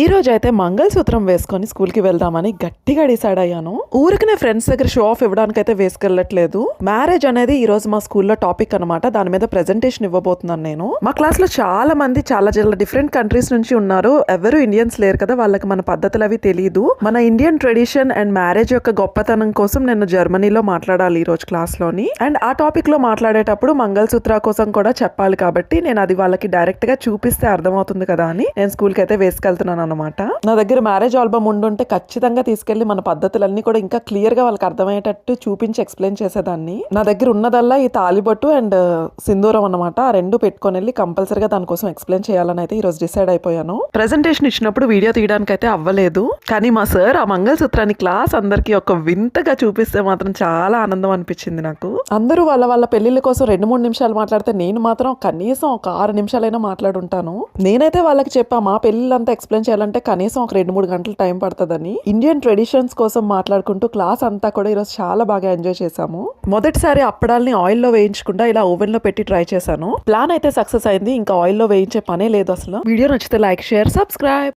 ఈరోజు అయితే మంగళసూత్రం వేసుకొని స్కూల్కి వెళ్దామని గట్టిగా డిసైడ్ అయ్యాను. ఊరికి నేను ఫ్రెండ్స్ దగ్గర షో ఆఫ్ ఇవ్వడానికి అయితే వేసుకెళ్ళట్లేదు. మ్యారేజ్ అనేది ఈ రోజు మా స్కూల్లో టాపిక్ అన్నమాట. దాని మీద ప్రెజెంటేషన్ ఇవ్వబోతున్నాను నేను. మా క్లాస్లో చాలా మంది చాలా చాలా డిఫరెంట్ కంట్రీస్ నుంచి ఉన్నారు. ఎవరు ఇండియన్స్ లేరు కదా వాళ్ళకి మన పద్ధతులు అవి తెలియదు మన ఇండియన్ ట్రెడిషన్ అండ్ మ్యారేజ్ యొక్క గొప్పతనం కోసం నేను జర్మనీలో మాట్లాడాలి ఈ రోజు క్లాస్లోని అండ్ ఆ టాపిక్లో మాట్లాడేటప్పుడు మంగళసూత్ర కోసం కూడా చెప్పాలి కాబట్టి నేను అది వాళ్ళకి డైరెక్ట్గా చూపిస్తే అర్థమవుతుంది కదా అని నేను స్కూల్కి అయితే వేసుకెళ్తున్నాను అనమాట నా దగ్గర మ్యారేజ్ ఆల్బమ్ ఉండుంటే ఖచ్చితంగా తీసుకెళ్ళి మన పద్ధతులన్నీ కూడా ఇంకా క్లియర్గా వాళ్ళకి అర్థమయ్యేటట్టు చూపించి ఎక్స్ప్లెయిన్ చేసేదాన్ని. నా దగ్గర ఉన్నదల్లా ఈ తాలిబొట్టు అండ్ సింధూరం అన్నమాట. ఆ రెండు పెట్టుకొని వెళ్ళి కంపల్సరీగా దానికోసం ఎక్స్ప్లెయిన్ చేయాలని అయితే ఈ రోజు డిసైడ్ అయిపోయాను. ప్రెజెంటేషన్ ఇచ్చినప్పుడు వీడియో తీయడానికి అయితే అవ్వలేదు. కానీ మా సార్ ఆ మంగళసూత్రాన్ని క్లాస్ అందరికి ఒక వింతగా చూపిస్తే మాత్రం చాలా ఆనందం అనిపించింది నాకు. అందరూ వాళ్ళ వాళ్ళ పెళ్ళిళ్ళ కోసం రెండు మూడు నిమిషాలు మాట్లాడితే నేను మాత్రం కనీసం ఒక ఆరు నిమిషాలైనా మాట్లాడుంటాను. నేనైతే వాళ్ళకి చెప్పా మా పెళ్ళిళ్ళంతా ఎక్స్ప్లెయిన్ చేయాలంటే కనీసం ఒక రెండు మూడు గంటలు టైం పడుతుందని ఇండియన్ ట్రెడిషన్స్ కోసం మాట్లాడుకుంటూ క్లాస్ అంతా కూడా ఈరోజు చాలా బాగా ఎంజాయ్ చేశాము. మొదటిసారి అప్పడాల్ని ఆయిల్లో వేయించకుండా ఇలా ఓవెన్లో పెట్టి ట్రై చేశాను. ప్లాన్ అయితే సక్సెస్ అయింది ఇంకా ఆయిల్లో వేయించే పనే లేదు అసలు. వీడియో నచ్చితే లైక్ షేర్ సబ్స్క్రైబ్.